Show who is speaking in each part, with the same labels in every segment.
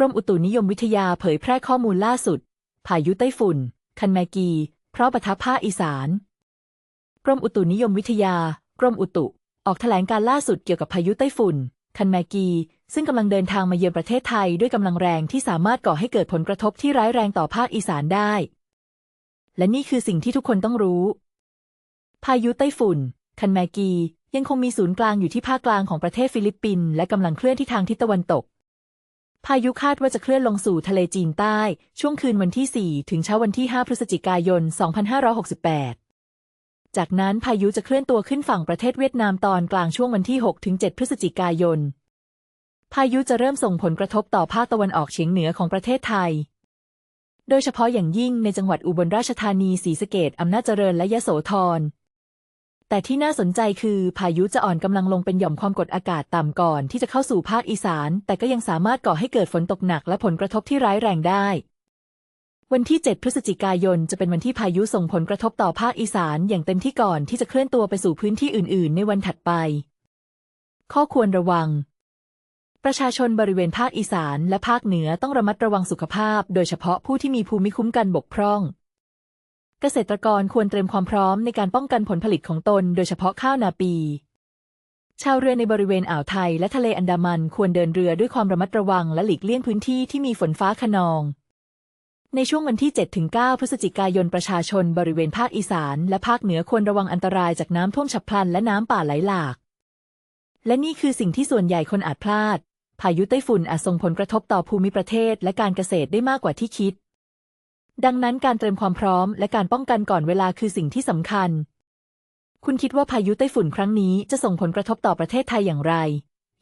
Speaker 1: กรมอุตุนิยมวิทยาเผยแพร่ข้อมูลล่าสุด พายุไต้ฝุ่น คันแมกี เพราะปะทะภาคอีสาน กรมอุตุนิยมวิทยา กรมอุตุ ออกแถลงการล่าสุดเกี่ยวกับพายุไต้ฝุ่น คันแมกี ซึ่งกำลังเดินทางมาเยือนประเทศไทยด้วยกำลังแรงที่สามารถก่อให้เกิดผลกระทบที่ร้ายแรงต่อภาคอีสานได้ และนี่คือสิ่งที่ทุกคนต้องรู้ พายุไต้ฝุ่น คันแมกี ยังคงมีศูนย์กลางอยู่ที่ภาคกลางของประเทศฟิลิปปินส์และกำลังเคลื่อนที่ทางทิศตะวันตก พายุคาดว่าจะเคลื่อนลงสู่ทะเลจีนใต้ ช่วงคืนวันที่ 4 ถึงเช้าวันที่ 5 พฤศจิกายน 2568 จากนั้นพายุจะเคลื่อนตัวขึ้นฝั่งประเทศเวียดนามตอนกลางช่วงวันที่ 6 ถึง 7 พฤศจิกายน พายุจะเริ่มส่งผลกระทบต่อภาคตะวันออกเฉียงเหนือของประเทศไทย โดยเฉพาะอย่างยิ่งในจังหวัดอุบลราชธานี ศรีสะเกดอำนาจเจริญ และยะโสธร แต่ที่น่าสนใจคือพายุจะอ่อนกำลังลงเป็นหย่อมความกดอากาศต่ำก่อนที่จะเข้าสู่ภาคอีสาน แต่ก็ยังสามารถก่อให้เกิดฝนตกหนักและผลกระทบที่ร้ายแรงได้ วันที่ 7 พฤศจิกายนจะเป็นวันที่พายุส่งผลกระทบต่อภาคอีสานอย่างเต็มที่ก่อนที่จะเคลื่อนตัวไปสู่พื้นที่อื่น ๆ ในวันถัดไป ข้อควรระวัง ประชาชนบริเวณภาคอีสานและภาคเหนือต้องระมัดระวังสุขภาพ โดยเฉพาะผู้ที่มีภูมิคุ้มกันบกพร่อง เกษตรกรควรเตรียมความพร้อมในการป้องกันผลผลิตของตน โดยเฉพาะข้าวนาปี ชาวเรือในบริเวณอ่าวไทยและทะเลอันดามันควรเดินเรือด้วยความระมัดระวังและหลีกเลี่ยงพื้นที่ที่มีฝนฟ้าขนอง ในช่วงวันที่ 7-9 พฤศจิกายนประชาชนบริเวณภาคอีสานและภาคเหนือควรระวังอันตรายจากน้ำท่วมฉับพลันและน้ำป่าไหลหลาก และนี่คือสิ่งที่ส่วนใหญ่คนอาจพลาด พายุไต้ฝุ่นอาจส่งผลกระทบต่อภูมิประเทศและการเกษตรได้มากกว่าที่คิด ดังนั้นการเตรียมความพร้อมและการป้องกันก่อนเวลาคือสิ่งที่สำคัญ คุณคิดว่าพายุไต้ฝุ่นครั้งนี้จะส่งผลกระทบต่อประเทศไทยอย่างไร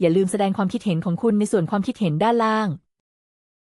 Speaker 1: อย่าลืมแสดงความคิดเห็นของคุณในส่วนความคิดเห็นด้านล่าง